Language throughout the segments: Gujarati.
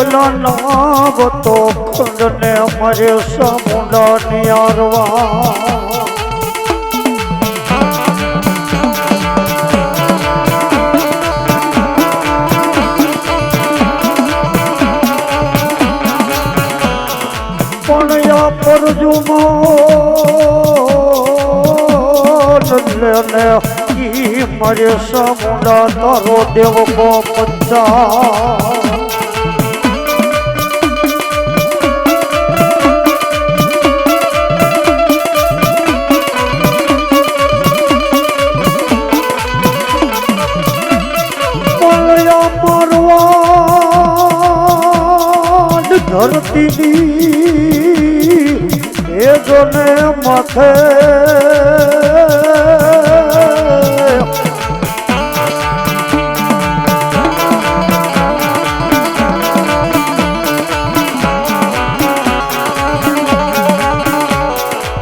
બોલા નામ તો ખંડને અમારે સામુંડા નિયારવા પણ આ પરજુમાં ને ઈ મારે સામુંડા તારો દેવ કો પચ્ચા મારવાડ ધરતીની એ જોને માથે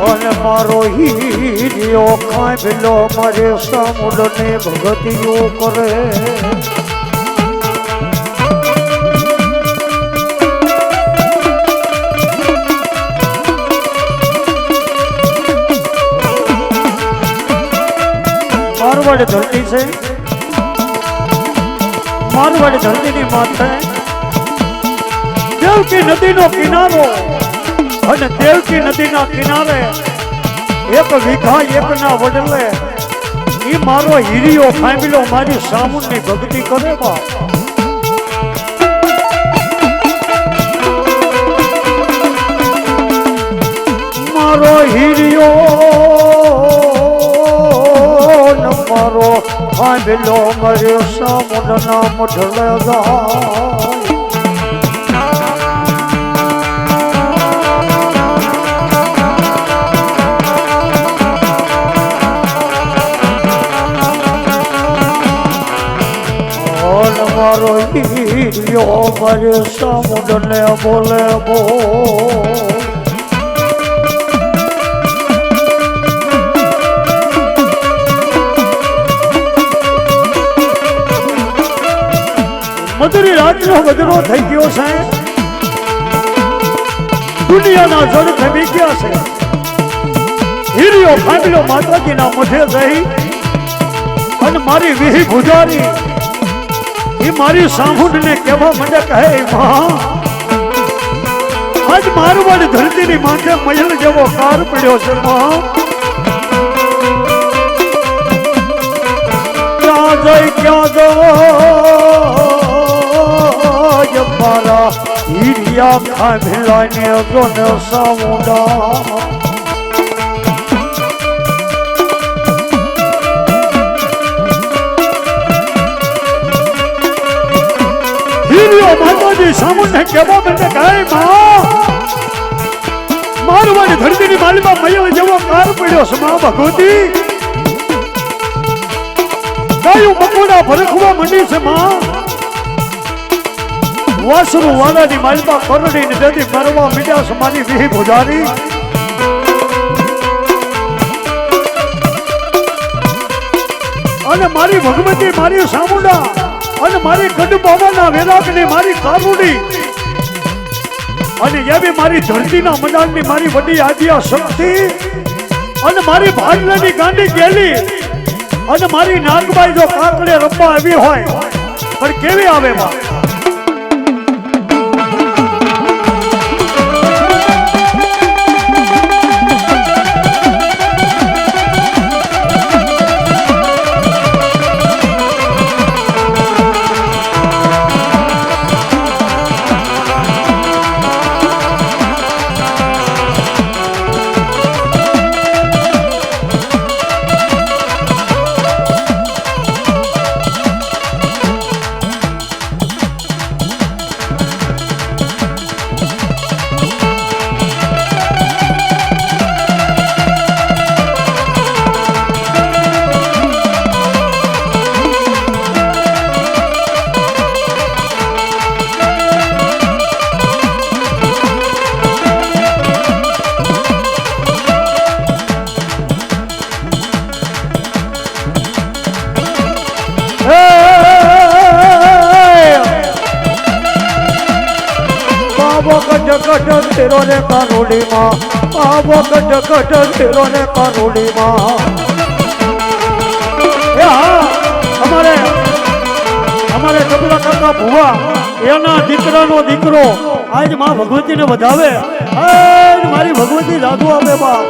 અને મારો હીરિયો ખાંભલો મારે સામુડને ભગતિઓ કરે મારવાડ ધરતી છે? મારવાડ ધરતીની માથે દેવકી નદીનો કિનારો અને દેવકી નદીના કિનારે એક વીઘા એકના વડલે એ મારો હીરિયો ફાંબીલો મારી સામુંડની ભક્તિ કરે બા. મારો હીરિયો મારો આંભલો મર્યો સામુંડના મઢલે જાય. મારો હીરિયો મારે સમુદ્રને બોલે બોલ. મધુરી રાતનો ગજરો થઈ ગયો છે. દુનિયાના જળ થમી ગયા છે. હીરિયો ફાંબીલો માતાજીના મઢે જઈ અને મારી વિહી ગુજારી. એ મારી સાંભળને કહેવા મને કહે માં આજ મારવાડ ધરતીની માથે મયલ જેવો કાર પડ્યો છે માં ક્યાં જઈ, ક્યાં જો મારા હીરિયા ખાભેલાને અગોને સામુંડા હીરિયો માતાજી સામુંડે કેવા મને કહે માં. મારવાડી ધરતીની માલીમાં મયો જેવો કાર પડ્યો છે, માં ભગવતી. ગાયું મકોડા ભરખવા મંડી છે, માં. વાસરું વાલાની માલમાં કરડી ને દેદી મરવા મીડ્યા છે મારી વિહી ભુજારી. અને મારી ભગવતી, મારી સામુંડા, અને મારી ગઢ બાબાના વેરાગની મારી કારુડી અને એવી મારી ધરતીના મદાનની મારી વડી આદિયા શક્તિ. અને મારી ભાગલાની ગાંડી ગેલી. અને મારી નાગબાઈ જો કાકડે રમવા આવી હોય, પણ કેવી આવે માં ફેરો કાનુડીમાં આવો કટ કટ ફેરો કાનુડીમાં અમારે અમારે કપિલા કાકા ભુવા, એના દીકરાનો દીકરો, આજમાં ભગવતીને વધાવે. આજ મારી ભગવતી જાદુ આપે બા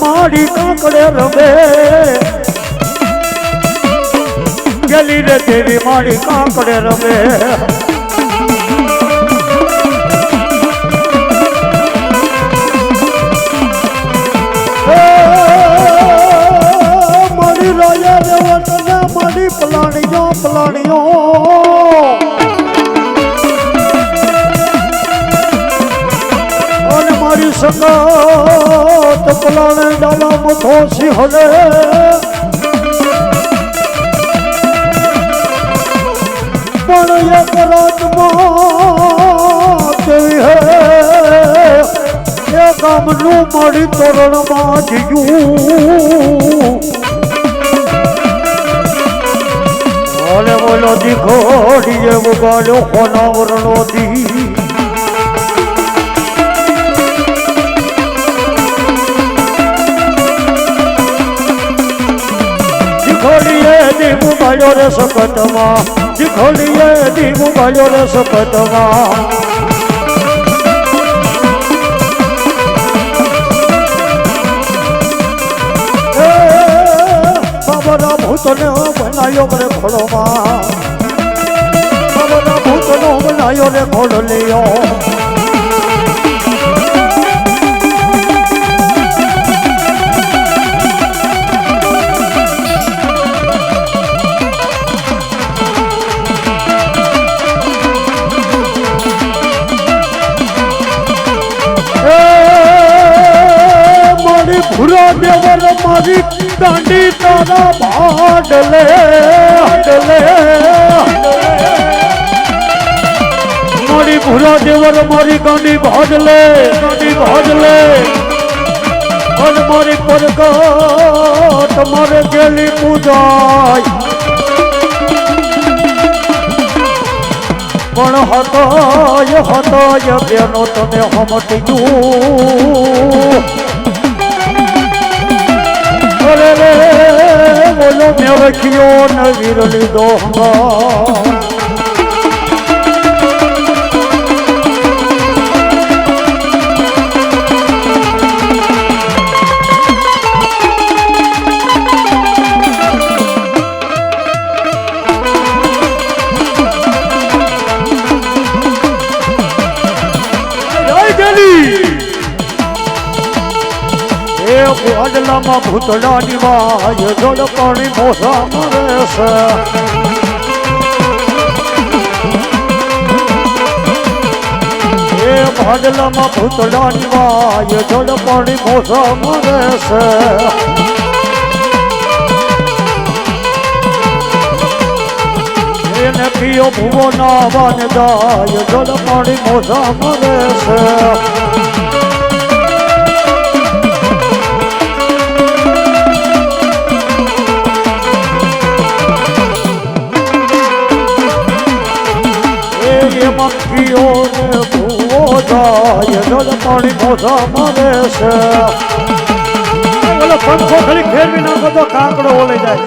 માડી કાકડે રમે. ગલી રે દેવી માડી કાકડે રમે. મારી રાજા રેવતને મારી સંગત પલાણે ડાલા મથો સિંહલે પણ એક રાતમાં કેવી હે? એ ગામનું મારી તોરણમાં જીજું બોલે બોલો દીખોડી જેવું ગાલ્યો હોનાવરણો દી ગાલ્યો રે સપતમાં જીખોડીએ દીવું ગાલ્યો રે સપતમાં એ, બાબાના ભૂતને બનાયો રે ખોળોમાં. બાબાના ભૂતનો બનાયો રે ખોળો લ્યો. મારી દાંડી તારા ભાડલે, હાડલે. મારી ભૂરા દેવર મારી ગાંડી ભાડલે ગાંડી ભાડલે. અને મારી પરગટ મારે ગેલી પૂજાય. પણ હતોય હતોય બેનો તમે હમટી બોલો મેં રખ્યો ને વીર લીધો ગોડલામાં ભૂતડાની વાય જળ પાણી મોસા મરે છે. એ ભાડલામાં ભૂતડાની વાય જળ પાણી મોસા મરે છે. એને પીઓ ભૂવો નાવાને દાય જળ પાણી મોસા મરે છે ને ભૂવો જાય જળ પાણી મોસા મરે છે ઓલો પંખો ખાલી ફેરવી નાખો તો કાકડો ઓલે જાય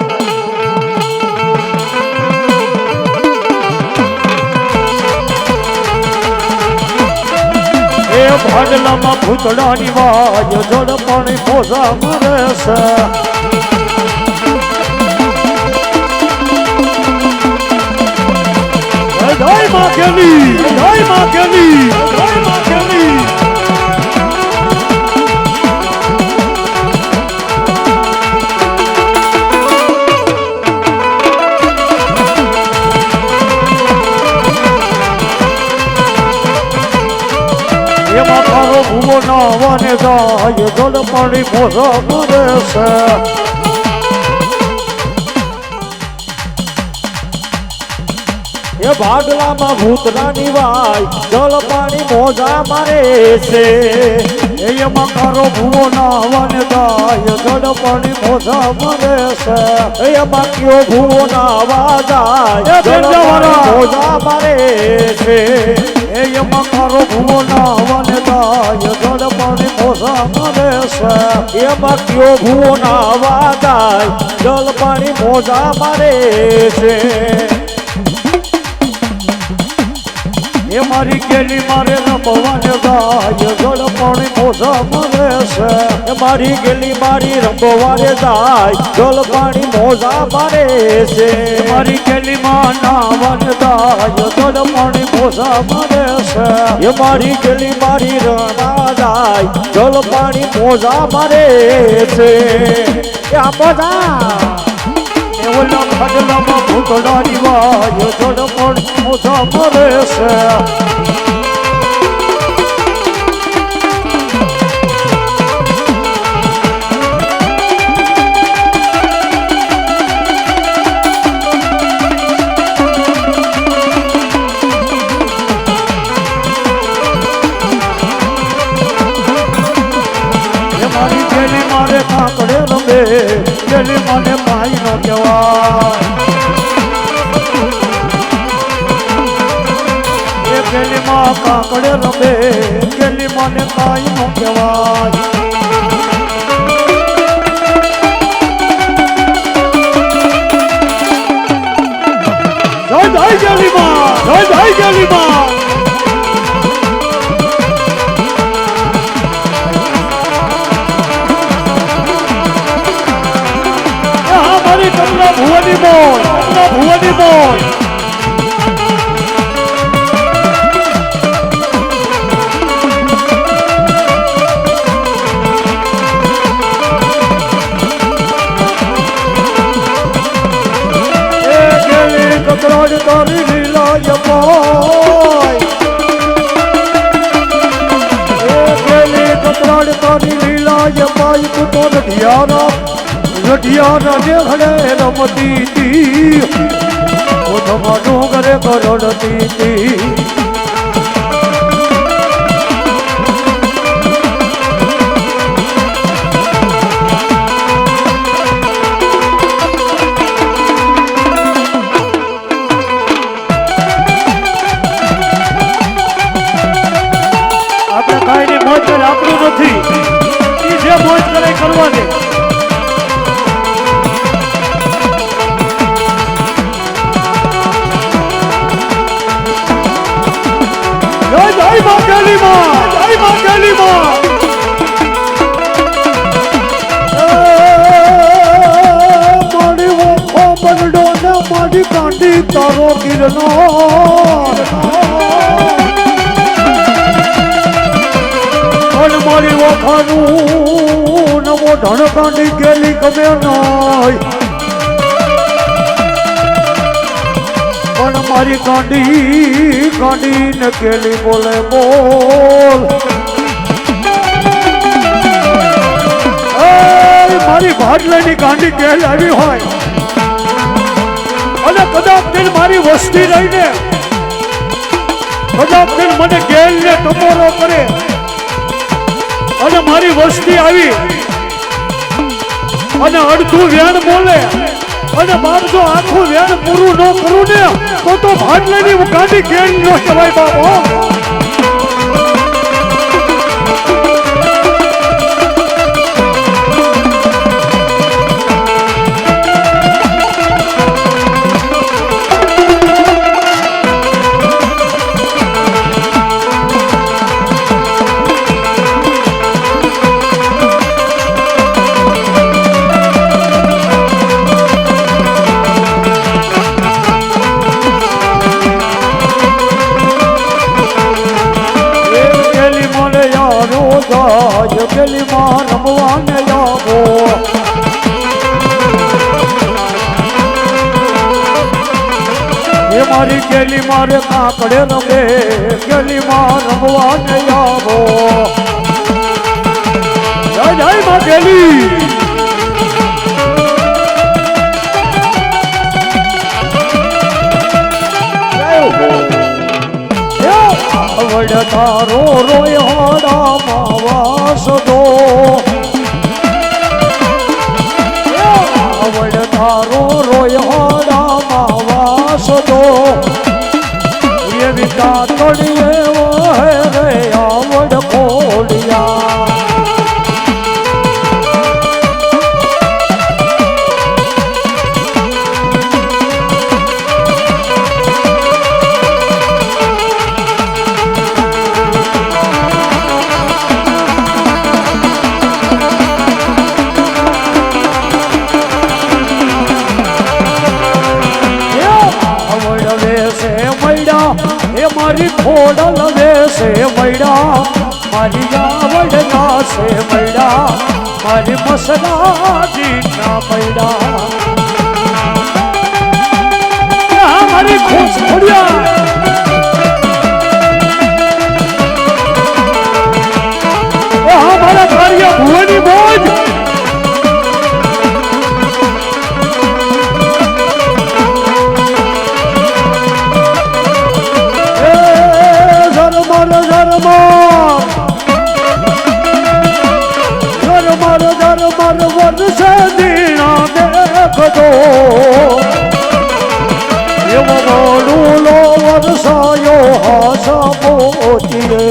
એ ભાડલામાં ભૂતડાની વાય જળ પાણી મોસા મરે છે. જય માં કેલી જય માં કેલી જય માં કેલી એમાં તારો ભૂવો નાવાને જાય જળ મોસા મરે છે એ ભાગલામાં ભૂતરાની વાય જળ પાણી મોજા મારે છે. એ મકારો ભૂવો ના હવાને ગાય જડ પાણી મોજા મારે છે. એ બાકીઓ ભૂવો નાવા જાય જળ મોજા મારે છે. એ મકારો ભૂવો ના હવાને ગાય જડ પાણી મોજા મારે છે. એ બાકીઓ ભૂવો નાવા જાય જળ પાણી મોજા મારે છે. એ મારી ગેલી મારે રમવાને ગાય જડ પાણી મોજા મરે છે. એ મારી ગેલી મારી રંબવારે જાય જલ પાણી મોજા મારે છે. મારી ગેલી માં નાવન ગાય જડ પાણી મોજા મરે છે. એ મારી ગેલી મારી રણા જાય જલ પાણી મોજા મારે છે. આ બધા ઓલા ખડલામાં ભૂતડા વાય જડ પણ મોજા મરે છે. મને ભાઈ નો કહેવાય. ભુવની બોલ ભુવની બોલ. લીલાય બોય એ ગેલી કકરાડ તારી લીલા બોય તું તો રઢિયારા રઢિયારા જે હડે રમતી તી ઓઠમાં ડુંગરે કરડતી તી મારી કાંડી તારો કિરનો અને મારી ઓખાનું નવો ધણ કાંડી ગેલી ગમે નહીં મારી કાંડી કાંડી ને કેલી બોલે, બોલ. મારી ભાટલાની કાંડી કેલ આવી હોય. અને કદાચ દિન મારી વસ્તી રહીને, કદાચ દિન મને ગેલ ને ટપોરો કરે, અને મારી વસ્તી આવી, અને અડધું વ્યાણ બોલે, અને બાપ જો આખું વ્યાણ પૂરું ન કરું ને. તો તો ભાટલાની ગેંગ ન કહેવાય બાપો. રમવાને આવો એ મારી ગેલી મારે કાપડે રમે ગેલી માં રમવાને આવો. જય જય માં ગેલી આવડ તારો રોય હોડામાં વાસદો આવડ હોડામાં વાસદો એવી કાતડીએ વહે રે ખોડલ વેસે મૈડા મારી આવડ નાસે મૈડા મારી મસલાજી ના મૈડા મારી ખુશ ખોડિયા ઝરમર મારો ધર મારો વર્ષે દીણા દેખજો. એવો વડુલો વરસાયો હાસ મોતીએ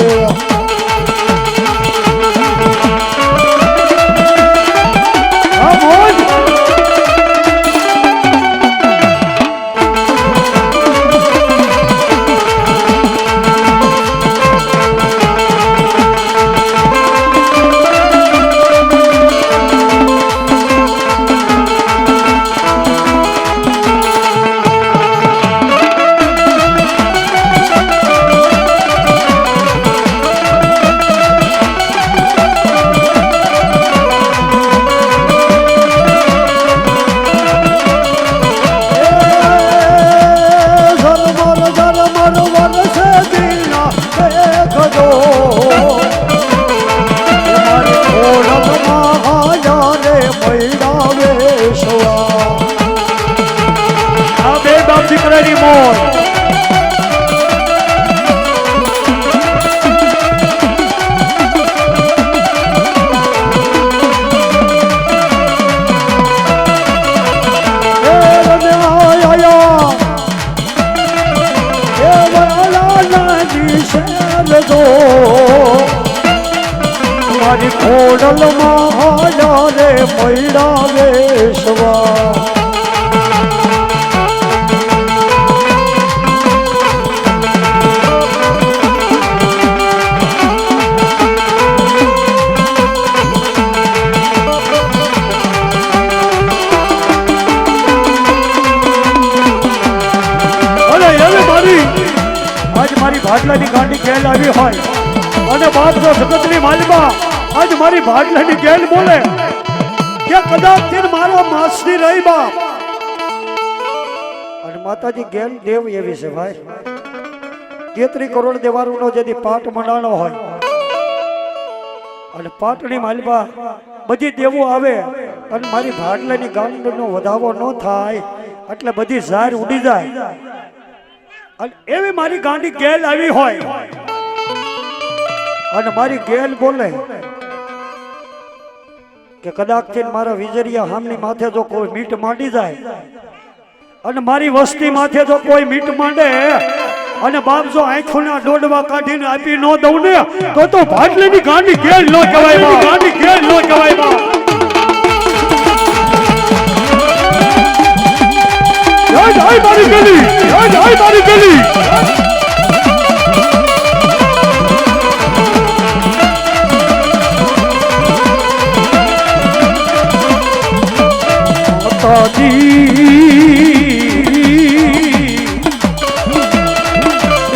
ખોડલમાં હાયા રે પૈડા વેશવા. મારી ભાટલાની ગાંડી ખેલ આવી હોય. અને બાપ જો જગતની માલિકા આજ મારી ભાડલાની ગેલ બોલે કે કદાચ તે મારો માસની રહી બાપ. અને માતાજી ગેલ દેવ એવી છે ભાઈ. તેત્રી કરોડ દેવારુનો જેથી પાટ મંડાણો હોય. અને પાટણી માલબા બધી દેવો આવે અને મારી ભાડલાની ગાંડનો વધાવો ન થાય, એટલે બધી ઝાર ઉડી જાય. અને એવી મારી ગાંડી ગેલ આવી હોય. અને મારી ગેલ બોલે કે કદાચથી મારા વિજરિયા હામની માથે જો કોઈ મીટ માંડી જાય, અને મારી વસ્તી માથે જો કોઈ મીટ માંડે, અને બાપ જો આંખોના દોડવા કાઢીને આપી ન દઉં ને, તો તો ભાટલીની ગાંડી ગેલ ન કહેવાય ગાંડી ગેલ ન કહેવાય જય જય મારી ગલી જય જય મારી ગલી માતાજી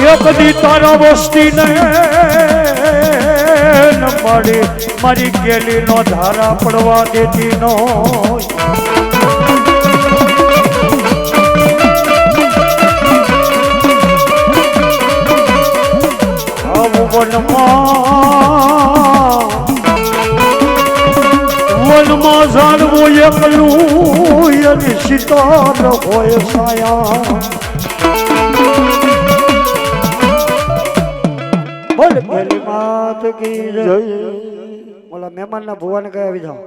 એક તાર તારા વસ્તી ને મારી ગેલી નો ધારા પડવા દેતી નો વનમાં વનમાં ઝાડવું એકલું અને શિકાર હોય સાયા મેલી માત કી જય ઓલા મહેમાનના ભુવાને કહે આવી જાઓ.